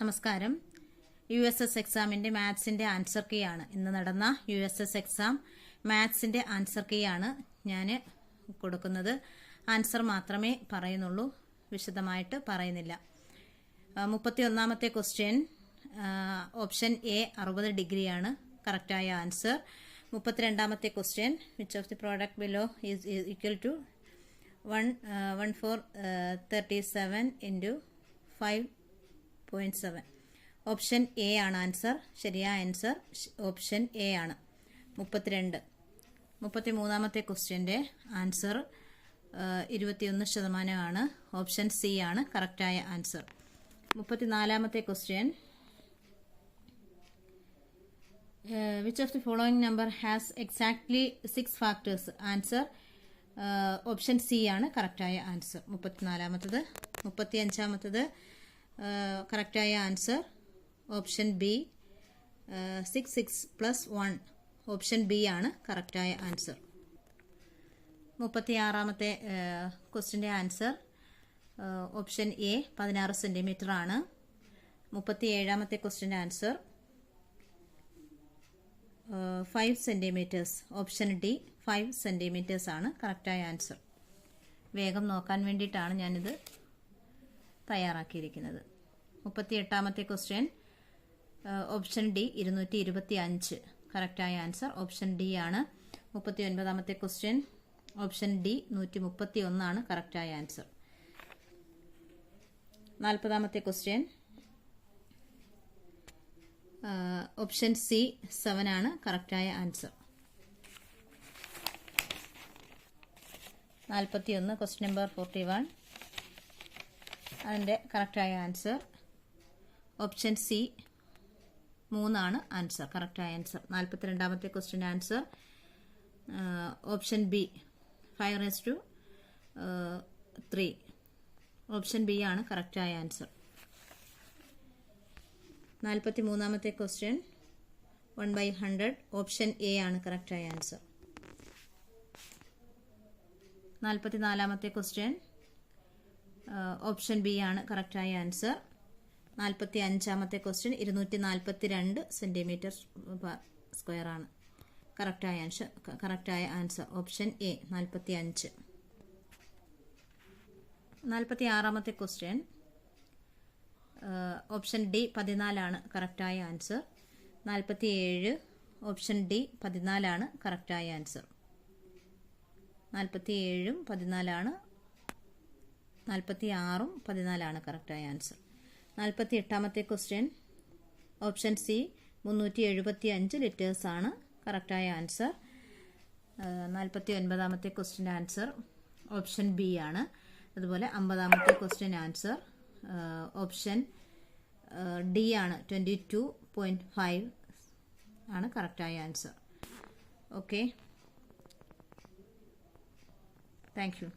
നമസ്കാരം. U S S എക്സാമിന്റെ മാത്സിന്റെ answer key ആണ്. ഇന്ന് നടന്ന യു എസ് എസ് എക്സാം മാത്സിന്റെ ആൻസർ കീ ആണ് ഞാൻ കൊടുക്കുന്നത്. ആൻസർ മാത്രമേ പറയുന്നുള്ളൂ. വിശദമായിട്ട് പറയുന്നില്ല. മുപ്പത്തി ഒന്നാമത്തെ ക്വസ്റ്റ്യൻ ഓപ്ഷൻ എ അറുപത് ഡിഗ്രിയാണ് കറക്റ്റായ ആൻസർ മുപ്പത്തിരണ്ടാമത്തെ question which of the product below is equal to one one four thirty seven into five point seven option A ആണ് ആൻസർ ശരിയായ ആൻസർ ഓപ്ഷൻ എ ആണ്. മുപ്പത്തിരണ്ട്. മുപ്പത്തി മൂന്നാമത്തെ ക്വസ്റ്റ്യന്റെ ആൻസർ ഇരുപത്തിയൊന്ന് ശതമാനമാണ്. ഓപ്ഷൻ സി ആണ് കറക്റ്റായ answer മുപ്പത്തിനാലാമത്തെ question which of the following number has exactly six factors answer option C ആണ് കറക്റ്റായ ആൻസർ മുപ്പത്തിനാലാമത്തത്. മുപ്പത്തി അഞ്ചാമത്തത് കറക്റ്റായ answer option B six six plus one option B ആണ് കറക്റ്റായ ആൻസർ മുപ്പത്തിയാറാമത്തെ ക്വസ്റ്റിന്റെ ആൻസർ ഓപ്ഷൻ എ പതിനാറ് സെന്റിമീറ്റർ ആണ്. മുപ്പത്തി ഏഴാമത്തെ ക്വസ്റ്റിന്റെ answer five centimetres option D five centimetres ആണ് കറക്റ്റായ ആൻസർ വേഗം നോക്കാൻ വേണ്ടിയിട്ടാണ് ഞാനിത് തയ്യാറാക്കിയിരിക്കുന്നത്. മുപ്പത്തി എട്ടാമത്തെ ക്വസ്റ്റ്യൻ ഓപ്ഷൻ ഡി ഇരുന്നൂറ്റി ഇരുപത്തി അഞ്ച് കറക്റ്റായ ആൻസർ ഓപ്ഷൻ ഡി ആണ്. മുപ്പത്തി ഒൻപതാമത്തെ ക്വസ്റ്റ്യൻ ഓപ്ഷൻ ഡി നൂറ്റി മുപ്പത്തി ഒന്നാണ് കറക്റ്റായ ആൻസർ നാൽപ്പതാമത്തെ ക്വസ്റ്റ്യൻ ഓപ്ഷൻ സി സെവൻ ആണ്. കറക്റ്റായ ആൻസർ നാൽപ്പത്തി ഒന്ന് ക്വസ്റ്റ്യൻ നമ്പർ ഫോർട്ടി വൺ അതിന്റെ കറക്റ്റായ ആൻസർ. Option C. മൂന്നാണ് ആൻസർ. കറക്റ്റായ ആൻസർ. നാൽപ്പത്തി രണ്ടാമത്തെ question answer. Option B. Five raise to three. Option B ആണ് കറക്റ്റായ ആൻസർ. നാൽപ്പത്തി മൂന്നാമത്തെ question. One by hundred. Option A ആണ് കറക്റ്റായ ആൻസർ. നാൽപ്പത്തി നാലാമത്തെ ക്വസ്റ്റ്യൻ. ഓപ്ഷൻ ബി ആണ് കറക്റ്റായ ആൻസർ നാൽപ്പത്തി അഞ്ചാമത്തെ ക്വസ്റ്റ്യൻ ഇരുന്നൂറ്റി നാൽപ്പത്തി രണ്ട് സെന്റിമീറ്റർ സ്ക്വയർ ആണ്. കറക്റ്റായ ആൻസർ കറക്റ്റായ ആൻസർ ഓപ്ഷൻ എ നാൽപ്പത്തി അഞ്ച് നാൽപ്പത്തി ആറാമത്തെ ക്വസ്റ്റ്യൻ ഓപ്ഷൻ ഡി പതിനാലാണ് കറക്റ്റായ ആൻസർ നാൽപ്പത്തി ഏഴ് ഓപ്ഷൻ ഡി പതിനാലാണ് കറക്റ്റായ ആൻസർ നാൽപ്പത്തി ഏഴും പതിനാലാണ് നാൽപ്പത്തി ആറും പതിനാലാണ് കറക്റ്റായ ആൻസർ. നാൽപ്പത്തി എട്ടാമത്തെ ക്വസ്റ്റ്യൻ ഓപ്ഷൻ സി മുന്നൂറ്റി എഴുപത്തി അഞ്ച് ലിറ്റേഴ്സാണ് കറക്റ്റായ ആൻസർ. നാൽപ്പത്തി ഒൻപതാമത്തെ ക്വസ്റ്റ്യൻ ആൻസർ ഓപ്ഷൻ ബി ആണ്. അതുപോലെ അമ്പതാമത്തെ ക്വസ്റ്റ്യൻ ആൻസർ ഓപ്ഷൻ ഡി ആണ്. ട്വന്റി ടു പോയിന്റ് ഫൈവ് ആണ് കറക്റ്റായ ആൻസർ. ഓക്കെ. Thank you.